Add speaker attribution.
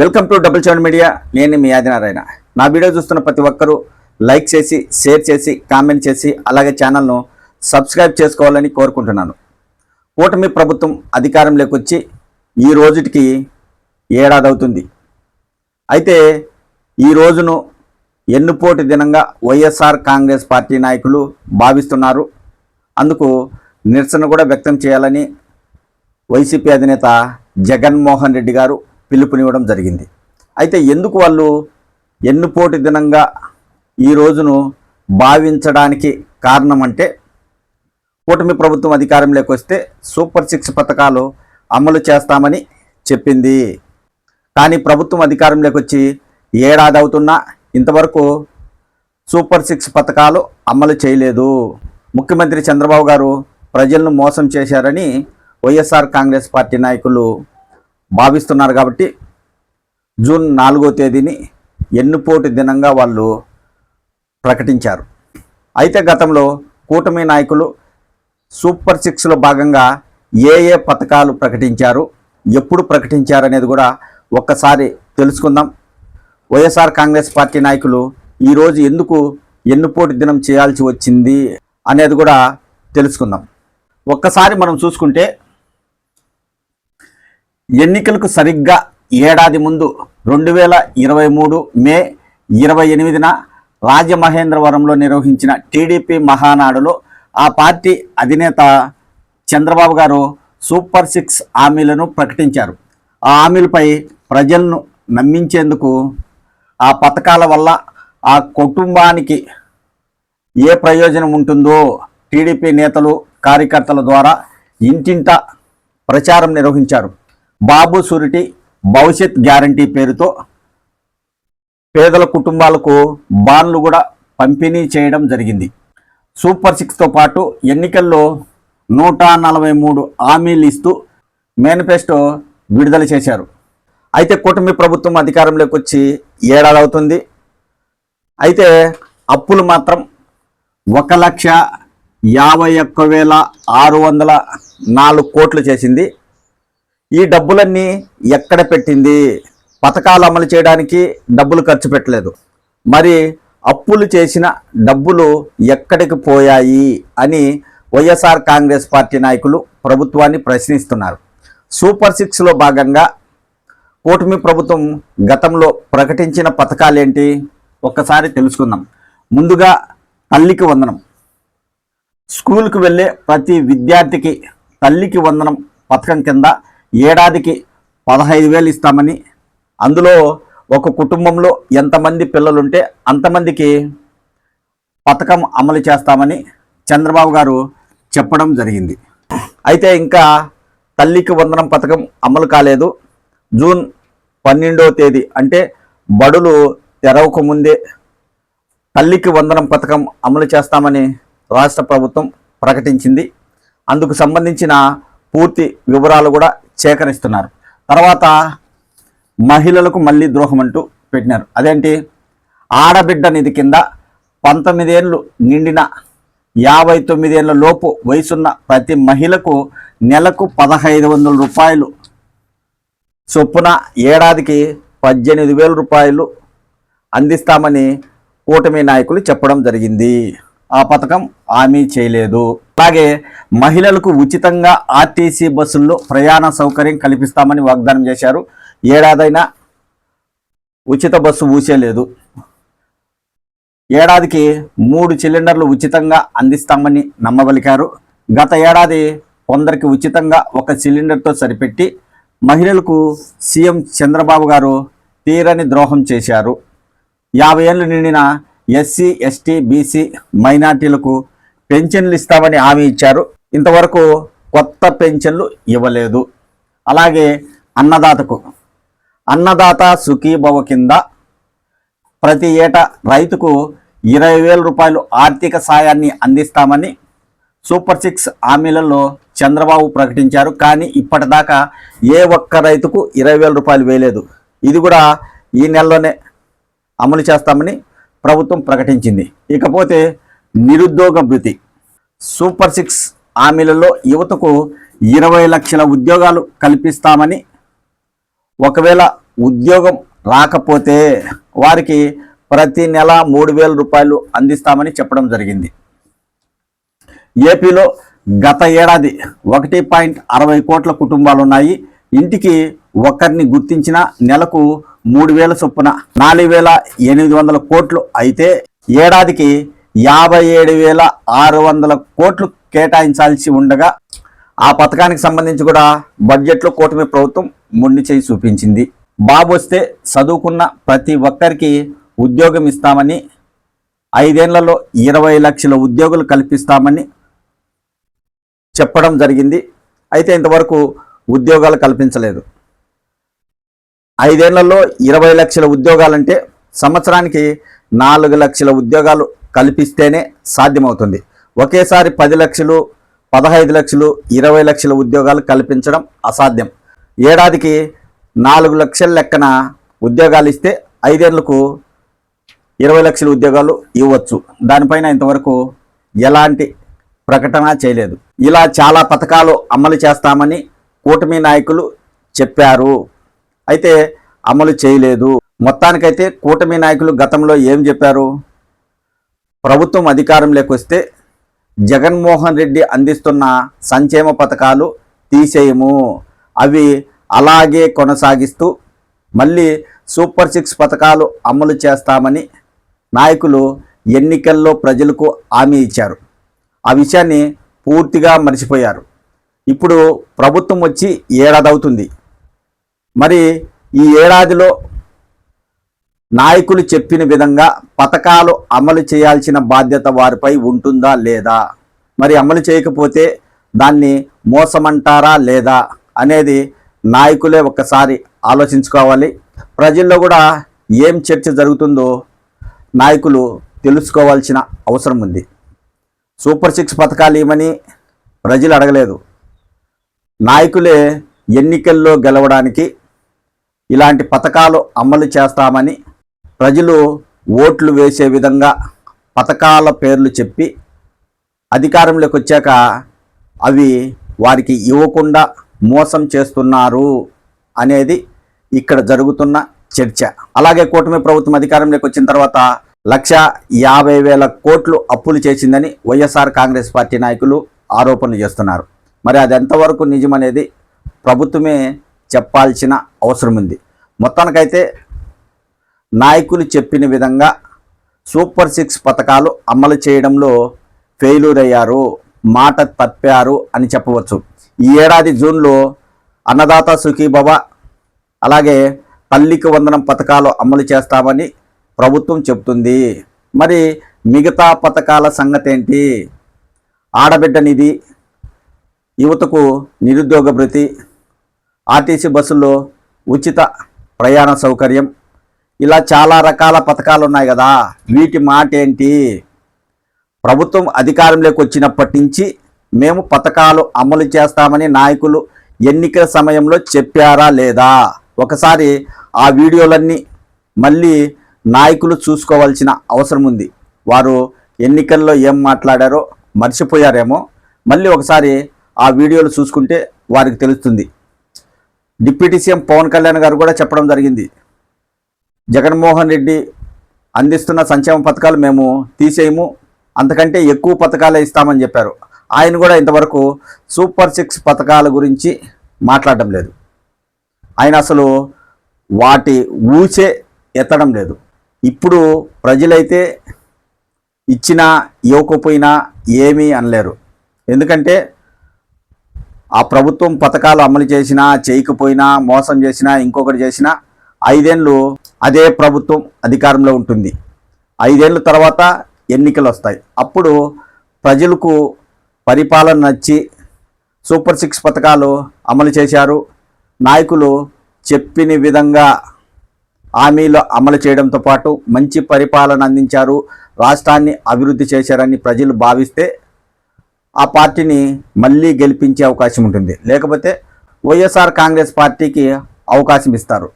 Speaker 1: Welcome to double seven media. నేను మీ ఆదినారాయణ. నా వీడియో చూస్తున్న ప్రతి ఒక్కరూ లైక్ చేసి షేర్ చేసి కామెంట్ చేసి అలాగే ఛానల్ను సబ్స్క్రైబ్ చేసుకోవాలని కోరుకుంటున్నాను. కూటమి ప్రభుత్వం అధికారంలోకి వచ్చి ఈ రోజుటికి ఏడాది అవుతుంది అయితే ఈ రోజును ఎన్నుపోటు దినంగా వైఎస్ఆర్ కాంగ్రెస్ పార్టీ నాయకులు భావిస్తున్నారు. అందుకు నిరసన కూడా వ్యక్తం చేయాలని వైసీపీ అధినేత జగన్మోహన్ రెడ్డి గారు పిలుపునివ్వడం జరిగింది. అయితే ఎందుకు వాళ్ళు ఎన్నుపోటు దినంగా ఈ రోజును భావించడానికి కారణం అంటే కూటమి ప్రభుత్వం అధికారంలోకి వస్తే సూపర్ సిక్స్ పథకాలు అమలు చేస్తామని చెప్పింది. కానీ ప్రభుత్వం అధికారంలోకి వచ్చి ఏడాది అవుతున్నా ఇంతవరకు సూపర్ సిక్స్ పథకాలు అమలు చేయలేదు. ముఖ్యమంత్రి చంద్రబాబు గారు ప్రజలను మోసం చేశారని వైఎస్ఆర్ కాంగ్రెస్ పార్టీ నాయకులు భావిస్తున్నారు కాబట్టి జూన్ నాలుగో తేదీని ఎన్నుపోటు దినంగా వాళ్ళు ప్రకటించారు. అయితే గతంలో కూటమి నాయకులు సూపర్ సిక్స్లో భాగంగా ఏ ఏ పథకాలు ప్రకటించారు ఎప్పుడు ప్రకటించారు అనేది కూడా ఒక్కసారి తెలుసుకుందాం. వైఎస్ఆర్ కాంగ్రెస్ పార్టీ నాయకులు ఈరోజు ఎందుకు ఎన్నుపోటు దినం చేయాల్సి వచ్చింది అనేది కూడా తెలుసుకుందాం. ఒక్కసారి మనం చూసుకుంటే ఎన్నికలకు సరిగ్గా ఏడాది ముందు రెండు వేల ఇరవై మూడు మే ఇరవై ఎనిమిదిన రాజమహేంద్రవరంలో నిర్వహించిన టీడీపీ మహానాడులో ఆ పార్టీ అధినేత చంద్రబాబు గారు సూపర్ సిక్స్ హామీలను ప్రకటించారు. ఆ హామీలపై ప్రజలను నమ్మించేందుకు ఆ పథకాల వల్ల ఆ కుటుంబానికి ఏ ప్రయోజనం ఉంటుందో టీడీపీ నేతలు కార్యకర్తల ద్వారా ఇంటింట ప్రచారం నిర్వహించారు. బాబు సురిటి భవిష్యత్ గ్యారంటీ పేరుతో పేదల కుటుంబాలకు బాండ్లు కూడా పంపిణీ చేయడం జరిగింది. సూపర్ సిక్స్తో పాటు ఎన్నికల్లో నూట నలభై మూడు హామీలు ఇస్తూ మేనిఫెస్టో విడుదల చేశారు. అయితే కూటమి ప్రభుత్వం అధికారంలోకి వచ్చి ఏడాది అవుతుంది. అయితే అప్పులు మాత్రం ఒక లక్ష యాభై ఒక్క వేల ఆరు వందల నాలుగు కోట్లు చేసింది. ఈ డబ్బులన్నీ ఎక్కడ పెట్టింది? పథకాలు అమలు చేయడానికి డబ్బులు ఖర్చు పెట్టలేదు. మరి అప్పులు చేసిన డబ్బులు ఎక్కడికి పోయాయి అని వైఎస్ఆర్ కాంగ్రెస్ పార్టీ నాయకులు ప్రభుత్వాన్ని ప్రశ్నిస్తున్నారు. సూపర్ సిక్స్లో భాగంగా కూటమి ప్రభుత్వం గతంలో ప్రకటించిన పథకాలేంటి? ఒక్కసారి తెలుసుకుందాం. ముందుగా తల్లికి వందనం. స్కూల్కి వెళ్ళే ప్రతి విద్యార్థికి తల్లికి వందనం పథకం కింద ఏడాదికి పదహైదు వేలు ఇస్తామని అందులో ఒక కుటుంబంలో ఎంతమంది పిల్లలుంటే అంతమందికి పథకం అమలు చేస్తామని చంద్రబాబు గారు చెప్పడం జరిగింది. అయితే ఇంకా తల్లికి వందనం పథకం అమలు కాలేదు. జూన్ పన్నెండవ తేదీ అంటే బడులు తెరవక ముందే తల్లికి వందనం పథకం అమలు చేస్తామని రాష్ట్ర ప్రభుత్వం ప్రకటించింది. అందుకు సంబంధించిన పూర్తి వివరాలు కూడా సేకరిస్తున్నారు. తర్వాత మహిళలకు మళ్ళీ ద్రోహం అంటూ పెట్టినారు. అదేంటి? ఆడబిడ్డ నిధి కింద పంతొమ్మిదేళ్ళు నిండిన యాభై తొమ్మిదేళ్ళ లోపు వయసున్న ప్రతి మహిళకు నెలకు పదహైదు వందల రూపాయలు. చొప్పున ఏడాదికి పద్దెనిమిది వేల రూపాయలు అందిస్తామని కూటమి నాయకులు చెప్పడం జరిగింది. ఆ పథకం హామీ చేయలేదు. అలాగే మహిళలకు ఉచితంగా ఆర్టీసీ బస్సుల్లో ప్రయాణ సౌకర్యం కల్పిస్తామని వాగ్దానం చేశారు. ఏడాదైనా ఉచిత బస్సు ఊసేలేదు. ఏడాదికి మూడు సిలిండర్లు ఉచితంగా అందిస్తామని నమ్మబలికారు గత ఏడాది కొందరికి ఉచితంగా ఒక సిలిండర్తో సరిపెట్టి మహిళలకు సీఎం చంద్రబాబు గారు తీరని ద్రోహం చేశారు. యాభై ఏళ్ళు నిండిన ఎస్సీ ఎస్టీ బీసీ మైనార్టీలకు పెన్షన్లు ఇస్తామని హామీ ఇచ్చారు. ఇంతవరకు కొత్త పెన్షన్లు ఇవ్వలేదు. అలాగే అన్నదాతకు అన్నదాత సుఖీభవ కింద ప్రతి ఏటా రైతుకు ఇరవై వేల రూపాయలు ఆర్థిక సాయాన్ని అందిస్తామని సూపర్ సిక్స్ హామీలలో చంద్రబాబు ప్రకటించారు. కానీ ఇప్పటిదాకా ఏ ఒక్క రైతుకు ఇరవై వేల రూపాయలు వేయలేదు. ఇది కూడా ఈ నెలలోనే అమలు చేస్తామని ప్రభుత్వం ప్రకటించింది. ఇకపోతే నిరుద్యోగ భృతి. సూపర్ సిక్స్ హామీలలో యువతకు ఇరవై లక్షల ఉద్యోగాలు కల్పిస్తామని ఒకవేళ ఉద్యోగం రాకపోతే వారికి ప్రతి నెల మూడు వేల రూపాయలు అందిస్తామని చెప్పడం జరిగింది. ఏపీలో గత ఏడాది ఒకటి పాయింట్ అరవై కోట్ల కుటుంబాలు ఉన్నాయి ఇంటికి ఒకరిని గుర్తించిన నెలకు మూడు వేల చొప్పున నాలుగు వేల ఎనిమిది వందల కోట్లు అయితే ఏడాదికి యాభై ఏడు వేల ఆరు వందల కోట్లు కేటాయించాల్సి ఉండగా ఆ పథకానికి సంబంధించి కూడా బడ్జెట్లో కూటమి ప్రభుత్వం మొండి చేయి చూపించింది. బాబు వస్తే చదువుకున్న ప్రతి ఒక్కరికి ఉద్యోగం ఇస్తామని ఐదేళ్ళలో ఇరవై లక్షల ఉద్యోగులు కల్పిస్తామని చెప్పడం జరిగింది. అయితే ఇంతవరకు ఉద్యోగాలు కల్పించలేదు. ఐదేళ్ళలో ఇరవై లక్షల ఉద్యోగాలంటే సంవత్సరానికి నాలుగు లక్షల ఉద్యోగాలు కల్పిస్తేనే సాధ్యమవుతుంది. ఒకేసారి పది లక్షలు పదహైదు లక్షలు ఇరవై లక్షల ఉద్యోగాలు కల్పించడం అసాధ్యం. ఏడాదికి నాలుగు లక్షల లెక్కన ఉద్యోగాలు ఇస్తే ఐదేళ్ళకు ఇరవై లక్షల ఉద్యోగాలు ఇవ్వచ్చు. దానిపైన ఇంతవరకు ఎలాంటి ప్రకటన చేయలేదు. ఇలా చాలా పథకాలు అమలు చేస్తామని కూటమి నాయకులు చెప్పారు. అయితే అమలు చేయలేదు. మొత్తానికైతే కూటమి నాయకులు గతంలో ఏం చెప్పారు? ప్రభుత్వం అధికారంలోకి వస్తే జగన్మోహన్ రెడ్డి అందిస్తున్న సంక్షేమ పథకాలు తీసేయము. అవి అలాగే కొనసాగిస్తూ మళ్ళీ సూపర్ సిక్స్ పథకాలు అమలు చేస్తామని నాయకులు ఎన్నికల్లో ప్రజలకు హామీ ఇచ్చారు. ఆ విషయాన్ని పూర్తిగా మర్చిపోయారు. ఇప్పుడు ప్రభుత్వం వచ్చి ఏడాది అవుతుంది. మరి ఈ ఏడాదిలో నాయకులు చెప్పిన విధంగా పథకాలు అమలు చేయాల్సిన బాధ్యత వారిపై ఉంటుందా లేదా? మరి అమలు చేయకపోతే దాన్ని మోసమంటారా లేదా అనేది నాయకులే ఒక్కసారి ఆలోచించుకోవాలి. ప్రజల్లో కూడా ఏం చర్చ జరుగుతుందో నాయకులు తెలుసుకోవాల్సిన అవసరం ఉంది. సూపర్ సిక్స్ పథకాలు ఏమని ప్రజలు అడగలేదు. నాయకులే ఎన్నికల్లో గెలవడానికి ఇలాంటి పథకాలు అమలు చేస్తామని ప్రజలు ఓట్లు వేసే విధంగా పథకాల పేర్లు చెప్పి అధికారంలోకి వచ్చాక అవి వారికి ఇవ్వకుండా మోసం చేస్తున్నారు అనేది ఇక్కడ జరుగుతున్న చర్చ. అలాగే కూటమి ప్రభుత్వం అధికారంలోకి వచ్చిన తర్వాత లక్ష యాభై వేల కోట్లు అప్పులు చేసిందని వైఎస్ఆర్ కాంగ్రెస్ పార్టీ నాయకులు ఆరోపణలు చేస్తున్నారు. మరి అది ఎంతవరకు నిజమనేది ప్రభుత్వమే చెప్పాల్సిన అవసరం ఉంది. మొత్తానికైతే నాయకులు చెప్పిన విధంగా సూపర్ సిక్స్ పథకాలు అమలు చేయడంలో ఫెయిల్యూర్ అయ్యారు మాట తప్పారు అని చెప్పవచ్చు. ఈ ఏడాది జూన్లో అన్నదాత సుఖీభవ అలాగే తల్లికి వందనం పథకాలు అమలు చేస్తామని ప్రభుత్వం చెప్తుంది మరి మిగతా పథకాల సంగతి ఏంటి ఆడబిడ్డ నిధి యువతకు నిరుద్యోగ భృతి ఆర్టీసీ బస్సుల్లో ఉచిత ప్రయాణ సౌకర్యం ఇలా చాలా రకాల పథకాలు ఉన్నాయి కదా. వీటి మాట ఏంటి ప్రభుత్వం అధికారంలోకి వచ్చినప్పటి నుంచి మేము పథకాలు అమలు చేస్తామని నాయకులు ఎన్నికల సమయంలో చెప్పారా లేదా? ఒకసారి ఆ వీడియోలన్నీ మళ్ళీ నాయకులు చూసుకోవాల్సిన అవసరం ఉంది. వారు ఎన్నికల్లో ఏం మాట్లాడారో మర్చిపోయారేమో. మళ్ళీ ఒకసారి ఆ వీడియోలు చూసుకుంటే వారికి తెలుస్తుంది. డిప్యూటీ సీఎం పవన్ కళ్యాణ్ గారు కూడా చెప్పడం జరిగింది. జగన్మోహన్ రెడ్డి అందిస్తున్న సంక్షేమ పథకాలు మేము తీసేయము. అంతకంటే ఎక్కువ పథకాలే ఇస్తామని చెప్పారు. ఆయన కూడా ఇంతవరకు సూపర్ సిక్స్ పథకాల గురించి మాట్లాడడం లేదు. ఆయన అసలు వాటి ఊసే ఎత్తడం లేదు. ఇప్పుడు ప్రజలైతే ఇచ్చినా ఇవ్వకపోయినా ఏమీ అనలేరు. ఎందుకంటే ఆ ప్రభుత్వం పథకాలు అమలు చేసినా చేయకపోయినా మోసం చేసినా ఇంకొకటి చేసినా ఐదేళ్ళు అదే ప్రభుత్వం అధికారంలో ఉంటుంది. ఐదేళ్ళ తర్వాత ఎన్నికలు వస్తాయి. అప్పుడు ప్రజలకు పరిపాలన నచ్చి సూపర్ సిక్స్ పథకాలు అమలు చేశారు. నాయకులు చెప్పిన విధంగా హామీలు అమలు చేయడంతో పాటు మంచి పరిపాలన అందించారు. రాష్ట్రాన్ని అభివృద్ధి చేశారని ప్రజలు భావిస్తే ఆ పార్టీని మళ్ళీ గెలిపించే అవకాశం ఉంటుంది. లేకపోతే వైఎస్ఆర్ కాంగ్రెస్ పార్టీకి అవకాశం ఇస్తారు.